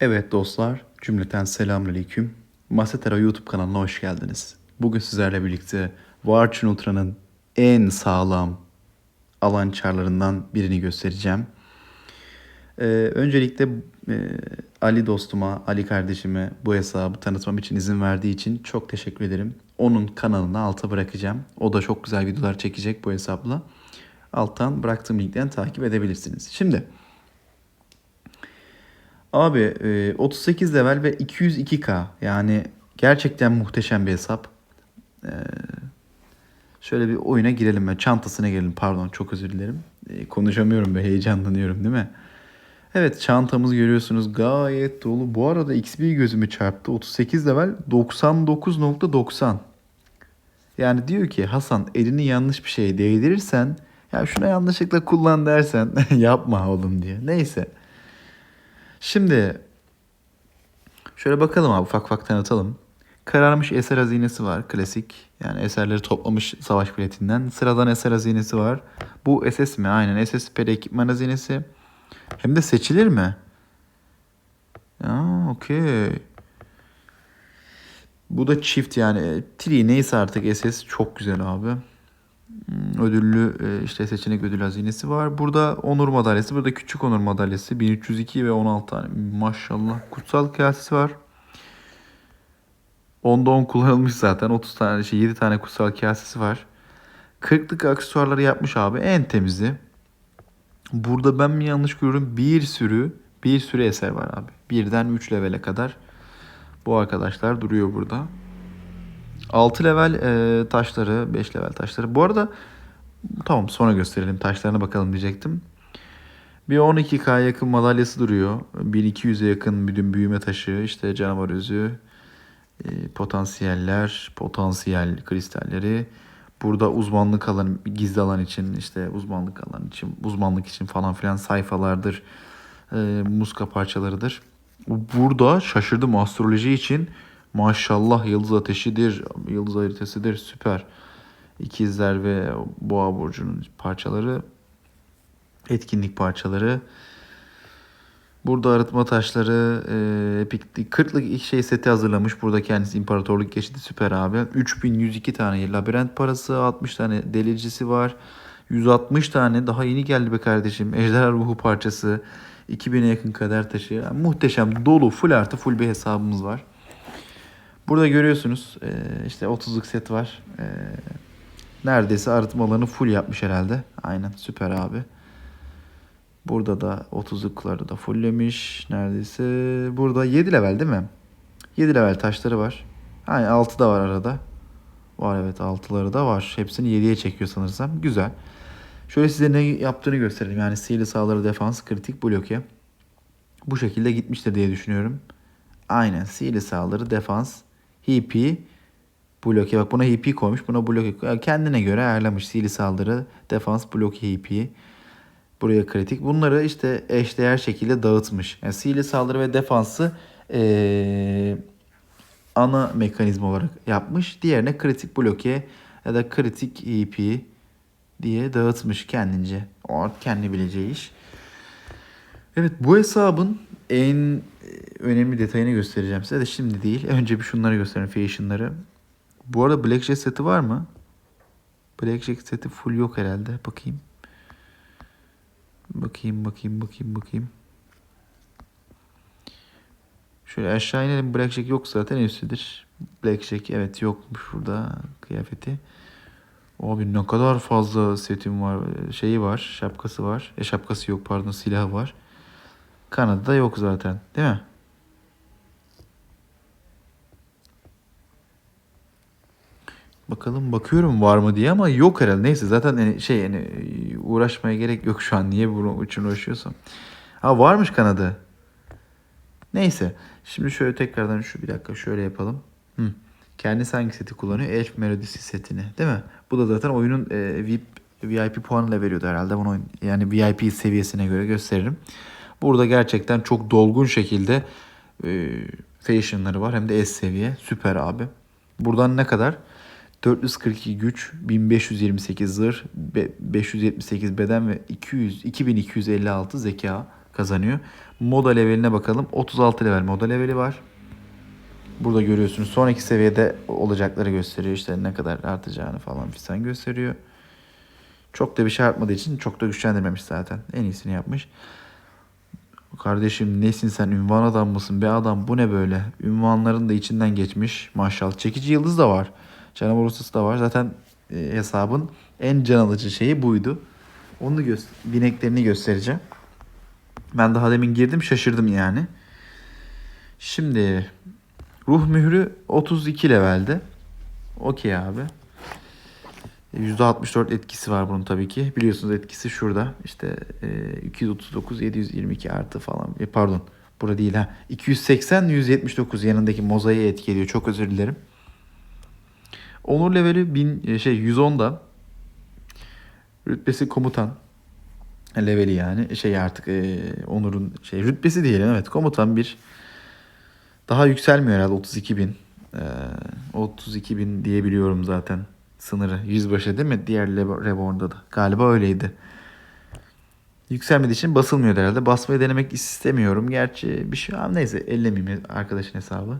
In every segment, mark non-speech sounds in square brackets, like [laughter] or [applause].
Evet dostlar, cümleten selamünaleyküm. Masetera YouTube kanalına hoş geldiniz. Bugün sizlerle birlikte Warchin Ultra'nın en sağlam alan çarlarından birini göstereceğim. Ee, öncelikle e, Ali dostuma, Ali kardeşime bu hesabı tanıtmam için izin verdiği için çok teşekkür ederim. Onun kanalını alta bırakacağım. O da çok güzel videolar çekecek bu hesapla. Alttan bıraktığım linkten takip edebilirsiniz. Şimdi Abi e, 38 level ve 202k yani gerçekten muhteşem bir hesap. E, şöyle bir oyuna girelim ben çantasına girelim pardon çok özür dilerim. E, konuşamıyorum ve heyecanlanıyorum değil mi? Evet çantamızı görüyorsunuz gayet dolu. Bu arada XP gözümü çarptı. 38 level 99.90. Yani diyor ki Hasan elini yanlış bir şeye değdirirsen ya şuna yanlışlıkla kullan dersen [laughs] yapma oğlum diyor. Neyse. Şimdi şöyle bakalım abi ufak ufak tanıtalım. Kararmış eser hazinesi var klasik. Yani eserleri toplamış savaş biletinden. Sıradan eser hazinesi var. Bu SS mi? Aynen SS per ekipman hazinesi. Hem de seçilir mi? Ya okey. Bu da çift yani. Tri neyse artık SS çok güzel abi. Ödüllü e, işte seçenek ödül hazinesi var. Burada onur madalyası, burada küçük onur madalyası 1302 ve 16 tane. Maşallah. Kutsal kasesi var. Onda 10 kullanılmış zaten. 30 tane şey 7 tane kutsal kasesi var. 40'lık aksesuarları yapmış abi. En temizi. Burada ben mi yanlış görüyorum? Bir sürü bir sürü eser var abi. Birden 3 levele kadar. Bu arkadaşlar duruyor burada. 6 level e, taşları, 5 level taşları. Bu arada tamam sonra gösterelim taşlarına bakalım diyecektim. Bir 12k yakın madalyası duruyor. 1200'e yakın bütün büyüme taşı, işte canavar özü, e, potansiyeller, potansiyel kristalleri. Burada uzmanlık alan, gizli alan için, işte uzmanlık alan için, uzmanlık için falan filan sayfalardır. E, muska parçalarıdır. Burada şaşırdım astroloji için Maşallah yıldız ateşidir, yıldız haritasıdır süper. İkizler ve boğa burcunun parçaları, etkinlik parçaları. Burada arıtma taşları, e, epik, 40'lık ilk şey seti hazırlamış. Burada kendisi imparatorluk geçidi süper abi. 3102 tane labirent parası, 60 tane delicisi var. 160 tane daha yeni geldi be kardeşim. Ejderha ruhu parçası, 2000'e yakın kader taşı. Yani muhteşem dolu full artı full bir hesabımız var. Burada görüyorsunuz e, işte 30'luk set var. E, neredeyse arıtmalarını full yapmış herhalde. Aynen süper abi. Burada da 30'lukları da fulllemiş. Neredeyse burada 7 level değil mi? 7 level taşları var. Aynen 6 da var arada. Var evet 6'ları da var. Hepsini 7'ye çekiyor sanırsam. Güzel. Şöyle size ne yaptığını gösterelim. Yani sihirli sağları defans, kritik, bloke. Bu şekilde gitmiştir diye düşünüyorum. Aynen sihirli sağları defans, HP bloke. Bak buna HP koymuş. Buna bloke. Kendine göre ayarlamış. Sihirli saldırı, defans, bloke, HP. Buraya kritik. Bunları işte eşdeğer şekilde dağıtmış. Yani sihirli saldırı ve defansı ee, ana mekanizma olarak yapmış. Diğerine kritik bloke ya da kritik EP diye dağıtmış kendince. O kendi bileceği iş. Evet bu hesabın en önemli detayını göstereceğim size de şimdi değil. Önce bir şunları göstereyim fashion'ları. Bu arada Blackjack seti var mı? Blackjack seti full yok herhalde. Bakayım. Bakayım bakayım bakayım bakayım. Şöyle aşağı inelim. Blackjack yok zaten en üstüdür. Blackjack evet yokmuş burada kıyafeti. Abi ne kadar fazla setim var. Şeyi var. Şapkası var. E şapkası yok pardon silahı var. Kanada'da yok zaten. Değil mi? Bakalım bakıyorum var mı diye ama yok herhalde. Neyse zaten yani şey yani uğraşmaya gerek yok şu an. Niye bunun için uğraşıyorsam. Ha varmış kanadı. Neyse. Şimdi şöyle tekrardan şu bir dakika şöyle yapalım. Hı. Kendisi hangi seti kullanıyor? Elf Melodisi setini. Değil mi? Bu da zaten oyunun e, VIP, VIP puanıyla veriyordu herhalde. Bunu yani VIP seviyesine göre gösteririm. Burada gerçekten çok dolgun şekilde e, fashionları var. Hem de S seviye. Süper abi. Buradan ne kadar? 442 güç, 1528 zırh, 578 beden ve 200 2256 zeka kazanıyor. Moda leveline bakalım. 36 level moda leveli var. Burada görüyorsunuz sonraki seviyede olacakları gösteriyor. İşte ne kadar artacağını falan filan gösteriyor. Çok da bir şey artmadığı için çok da güçlendirmemiş zaten. En iyisini yapmış. Kardeşim nesin sen ünvan adam mısın be adam bu ne böyle? Ünvanların da içinden geçmiş maşallah. Çekici yıldız da var. Canavar ustası da var. Zaten e, hesabın en can alıcı şeyi buydu. Onu gö- bineklerini göstereceğim. Ben daha demin girdim şaşırdım yani. Şimdi ruh mührü 32 levelde. Okey abi. %64 etkisi var bunun tabii ki. Biliyorsunuz etkisi şurada. İşte e, 239, 722 artı falan. E, pardon. Burada değil ha. 280, 179 yanındaki mozaiğe etki ediyor. Çok özür dilerim. Onur leveli 1000, e, şey 110'da. Rütbesi komutan. Leveli yani. Şey artık e, Onur'un şey rütbesi diyelim evet. Komutan bir. Daha yükselmiyor herhalde 32 bin. E, 32 bin diyebiliyorum zaten sınırı. Yüzbaşı değil mi? Diğer Reborn'da da. Galiba öyleydi. Yükselmediği için basılmıyor herhalde. Basmayı denemek istemiyorum. Gerçi bir şey neyse ellemeyeyim arkadaşın hesabı.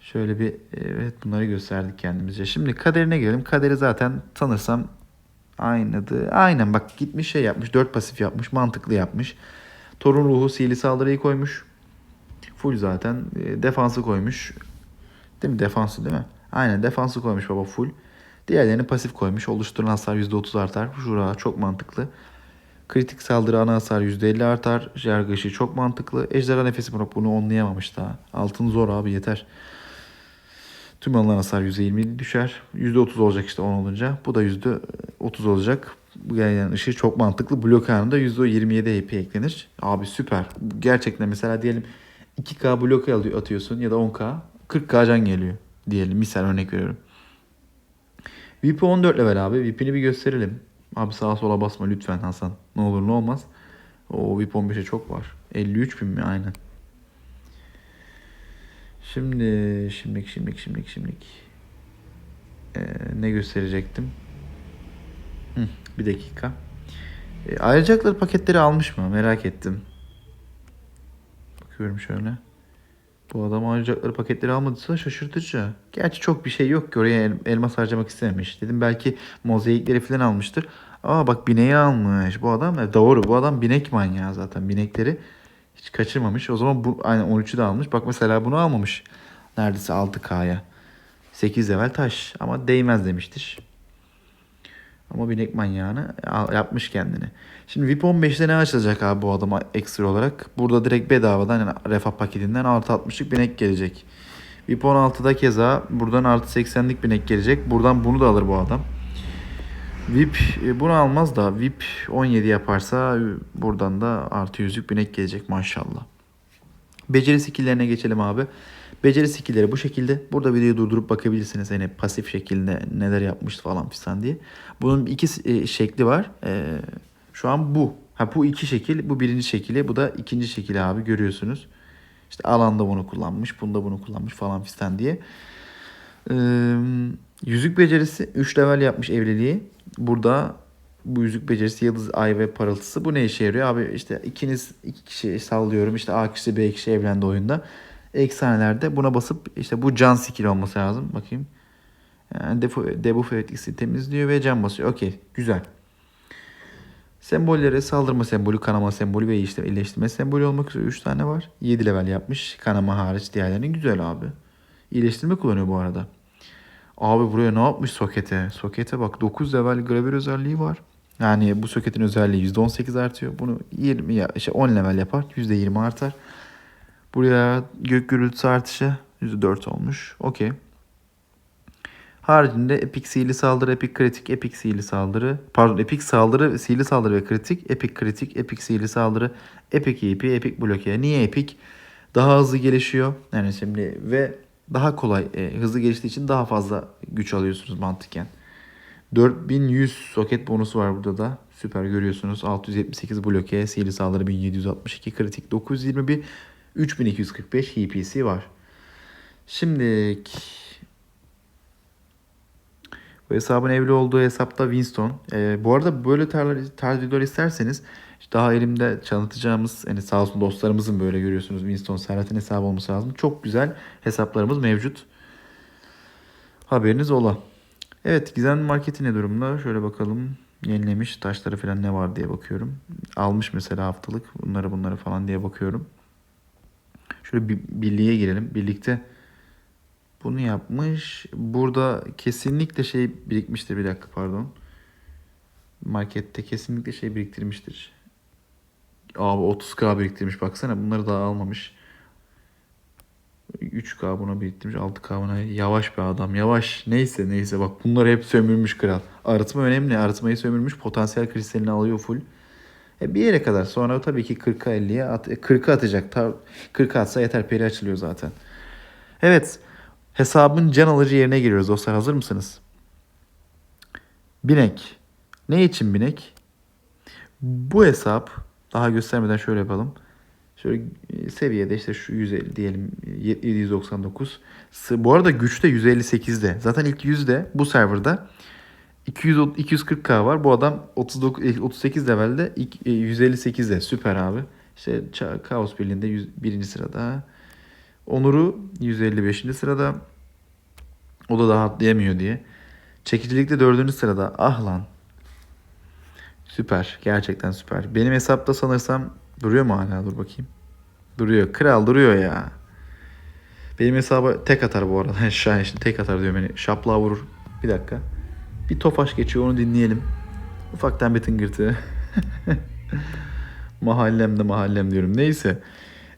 Şöyle bir evet bunları gösterdik kendimizce. Şimdi kaderine gelelim. Kaderi zaten tanırsam aynıdı. Aynen bak gitmiş şey yapmış. Dört pasif yapmış. Mantıklı yapmış. Torun ruhu sihirli saldırıyı koymuş. Full zaten. E, Defansı koymuş. Değil mi? Defansı değil mi? Aynen defansı koymuş baba full. Diğerlerini pasif koymuş. Oluşturulan hasar %30 artar. Şura çok mantıklı. Kritik saldırı ana hasar %50 artar. Jargışı çok mantıklı. Ejderha nefesi bunu onlayamamış daha. Altın zor abi yeter. Tüm alınan hasar %20 düşer. %30 olacak işte 10 olunca. Bu da %30 olacak. Bu gelen ışığı çok mantıklı. Blok anında %27 HP eklenir. Abi süper. Gerçekten mesela diyelim 2K blok atıyorsun ya da 10K. 40K can geliyor diyelim. Misal örnek veriyorum. VIP 14 level abi. VIP'ini bir gösterelim. Abi sağa sola basma lütfen Hasan. Ne olur ne olmaz. O VIP 15'e çok var. 53 bin mi? Aynen. Şimdi, şimdilik, şimdilik, şimdilik, şimdilik. Ee, ne gösterecektim? Hı, bir dakika. Ee, ayrıcalıkları paketleri almış mı? Merak ettim. Bakıyorum şöyle. Bu adam ayrıcalıkları paketleri almadıysa şaşırtıcı. Gerçi çok bir şey yok ki oraya el- elmas harcamak istememiş. Dedim belki mozaikleri falan almıştır. Aa bak bineği almış. Bu adam e, doğru bu adam binek manyağı zaten. Binekleri hiç kaçırmamış. O zaman bu aynen 13'ü de almış. Bak mesela bunu almamış. Neredeyse 6K'ya. 8 level taş ama değmez demiştir. Ama binek manyağını yapmış kendini. Şimdi VIP 15'te ne açılacak abi bu adama ekstra olarak? Burada direkt bedavadan yani refah paketinden artı 60'lık binek gelecek. VIP 16'da keza buradan artı 80'lik binek gelecek. Buradan bunu da alır bu adam. VIP e, bunu almaz da VIP 17 yaparsa buradan da artı yüzlük binek gelecek maşallah. Beceri skill'lerine geçelim abi. Beceri skill'leri bu şekilde. Burada videoyu durdurup bakabilirsiniz. Yani pasif şekilde neler yapmış falan filan diye. Bunun iki e, şekli var. E, şu an bu. Ha bu iki şekil. Bu birinci şekili. Bu da ikinci şekili abi görüyorsunuz. İşte alanda bunu kullanmış. Bunda bunu kullanmış falan filan diye. E, yüzük becerisi 3 level yapmış evliliği. Burada bu yüzük becerisi yıldız ay ve parıltısı. Bu ne işe yarıyor? Abi işte ikiniz iki kişi sallıyorum. İşte A kişi B kişi evlendi oyunda. Eksanelerde buna basıp işte bu can skill olması lazım. Bakayım. Yani debuff, debuff etkisi temizliyor ve can basıyor. Okey güzel. Sembolleri saldırma sembolü kanama sembolü ve işte iyileştirme sembolü olmak üzere 3 tane var. 7 level yapmış kanama hariç diğerlerinin güzel abi. İyileştirme kullanıyor bu arada Abi buraya ne yapmış sokete? Sokete bak 9 level gravür özelliği var. Yani bu soketin özelliği %18 artıyor. Bunu 20 ya işte 10 level yapar. %20 artar. Buraya gök gürültüsü artışı %4 olmuş. Okey. Haricinde epik sihirli saldırı, epik kritik, epik sihirli saldırı. Pardon epik saldırı, sihirli saldırı ve kritik. Epik kritik, epik sihirli saldırı, epik EP, epik bloke. Niye epik? Daha hızlı gelişiyor. Yani şimdi ve daha kolay, e, hızlı geliştiği için daha fazla güç alıyorsunuz mantıken. 4100 soket bonusu var burada da. Süper görüyorsunuz. 678 bloke, sihirli saldırı 1762, kritik 921, 3245 HP'si var. Şimdi bu hesabın evli olduğu hesapta Winston. Ee, bu arada böyle tarz, videolar isterseniz Daha elimde tanıtacağımız hani sağ olsun dostlarımızın böyle görüyorsunuz Winston Serhat'ın hesabı olması lazım. Çok güzel hesaplarımız mevcut. Haberiniz ola. Evet Gizem Market'i ne durumda? Şöyle bakalım. Yenilemiş taşları falan ne var diye bakıyorum. Almış mesela haftalık bunları bunları falan diye bakıyorum. Şöyle bir birliğe girelim. Birlikte bunu yapmış. Burada kesinlikle şey birikmiştir. Bir dakika pardon. Markette kesinlikle şey biriktirmiştir. Abi 30k biriktirmiş baksana. Bunları daha almamış. 3K buna biriktirmiş. 6K buna. Yavaş bir adam. Yavaş. Neyse neyse. Bak bunları hep sömürmüş kral. Arıtma önemli. Arıtmayı sömürmüş. Potansiyel kristalini alıyor full. E bir yere kadar. Sonra tabii ki 40'a 50'ye at, 40'a atacak. 40'a atsa yeter. Peri açılıyor zaten. Evet. Hesabın can alıcı yerine giriyoruz dostlar. Hazır mısınız? Binek. Ne için binek? Bu hesap daha göstermeden şöyle yapalım. Şöyle e, seviyede işte şu 150 diyelim 799. Bu arada güçte 158'de. Zaten ilk yüzde bu serverda 200 240k var. Bu adam 39 38 levelde 158'de. Süper abi. İşte Kaos Birliği'nde 101. sırada. Onur'u 155. sırada. O da daha atlayamıyor diye. Çekicilikte 4. sırada. Ah lan. Süper. Gerçekten süper. Benim hesapta sanırsam duruyor mu hala? Dur bakayım. Duruyor. Kral duruyor ya. Benim hesaba tek atar bu arada. [laughs] Şahin şimdi tek atar diyor beni. Şaplığa vurur. Bir dakika. Bir tofaş geçiyor onu dinleyelim. Ufaktan bir tıngırtı. [laughs] mahallem de mahallem diyorum. Neyse.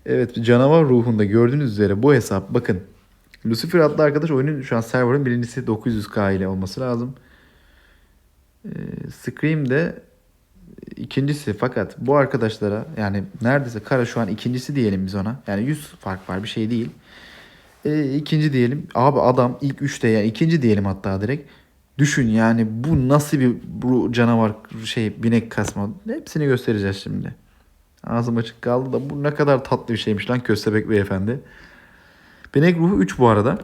Evet canavar ruhunda gördüğünüz üzere bu hesap bakın. Lucifer adlı arkadaş oyunun şu an server'ın birincisi 900k ile olması lazım. Ee, Scream de ikincisi fakat bu arkadaşlara yani neredeyse Kara şu an ikincisi diyelim biz ona. Yani 100 fark var bir şey değil. E, ikinci diyelim. Abi adam ilk üçte ya ikinci diyelim hatta direkt. Düşün yani bu nasıl bir bu canavar şey binek kasma. Hepsini göstereceğiz şimdi. Ağzım açık kaldı da bu ne kadar tatlı bir şeymiş lan köstebek beyefendi. Binek ruhu 3 bu arada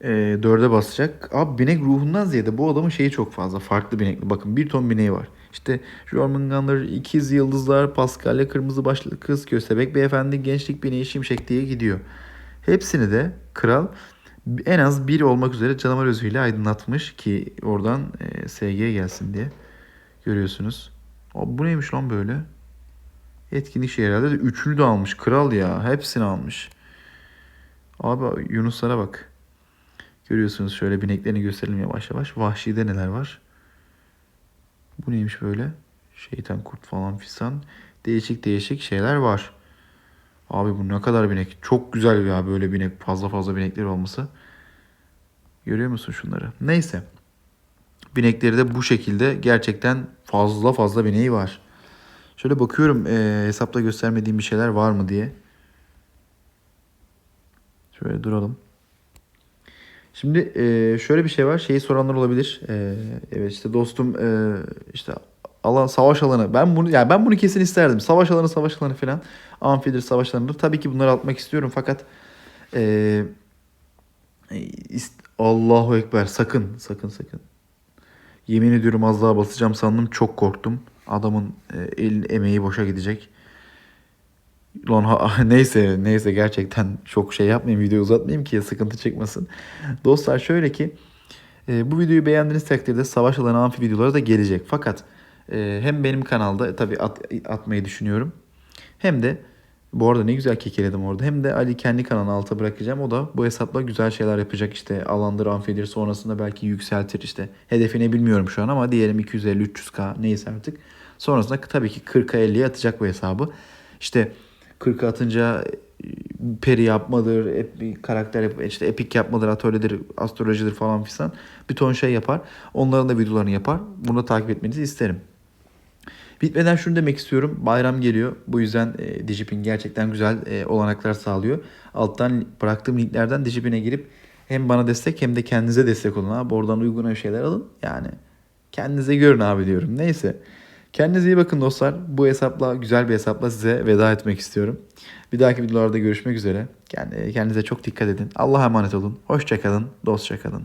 e, 4'e basacak. Abi binek ruhundan ziyade bu adamın şeyi çok fazla. Farklı binekli. Bakın bir ton bineği var. İşte Jormungandr, ikiz yıldızlar, Paskalya, kırmızı başlı kız, köstebek beyefendi, gençlik bineği, şimşek diye gidiyor. Hepsini de kral en az bir olmak üzere canavar özüyle aydınlatmış ki oradan e, SG gelsin diye görüyorsunuz. Abi bu neymiş lan böyle? Etkinlik şey herhalde de üçünü de almış. Kral ya. Hepsini almış. Abi Yunuslara bak. Görüyorsunuz şöyle bineklerini gösterelim yavaş yavaş. Vahşi'de neler var? Bu neymiş böyle? Şeytan kurt falan fisan. Değişik değişik şeyler var. Abi bu ne kadar binek. Çok güzel ya böyle binek. Fazla fazla binekler olması. Görüyor musun şunları? Neyse. Binekleri de bu şekilde gerçekten fazla fazla bineği var. Şöyle bakıyorum e, hesapta göstermediğim bir şeyler var mı diye. Şöyle duralım. Şimdi e, şöyle bir şey var. Şeyi soranlar olabilir. E, evet işte dostum e, işte alan savaş alanı. Ben bunu yani ben bunu kesin isterdim. Savaş alanı, savaş alanı falan. Amfidir, savaş alanıdır. Tabii ki bunları atmak istiyorum fakat e, ist, Allahu ekber sakın sakın sakın. Yemin ediyorum az daha basacağım sandım. Çok korktum. Adamın e, el emeği boşa gidecek. Lan [laughs] neyse neyse gerçekten çok şey yapmayayım video uzatmayayım ki sıkıntı çıkmasın. Dostlar şöyle ki e, bu videoyu beğendiğiniz takdirde savaş alanı amfi videoları da gelecek. Fakat e, hem benim kanalda e, tabi at, atmayı düşünüyorum. Hem de bu arada ne güzel kekeledim orada. Hem de Ali kendi kanalına alta bırakacağım. O da bu hesapla güzel şeyler yapacak. İşte alandır, amfidir sonrasında belki yükseltir işte. Hedefine bilmiyorum şu an ama diyelim 250-300k neyse artık. Sonrasında tabii ki 40'a 50'ye atacak bu hesabı. İşte 40 atınca e, peri yapmadır, ep, bir karakter işte epik yapmadır, atölyedir, astrolojidir falan filan. Bir ton şey yapar. Onların da videolarını yapar. Bunu takip etmenizi isterim. Bitmeden şunu demek istiyorum. Bayram geliyor. Bu yüzden e, Digipin gerçekten güzel e, olanaklar sağlıyor. Alttan bıraktığım linklerden Digipin'e girip hem bana destek hem de kendinize destek olun abi. Oradan uygun şeyler alın. Yani kendinize görün abi diyorum. Neyse. Kendinize iyi bakın dostlar. Bu hesapla güzel bir hesapla size veda etmek istiyorum. Bir dahaki videolarda görüşmek üzere. Kendinize çok dikkat edin. Allah'a emanet olun. Hoşçakalın. Dostça kalın.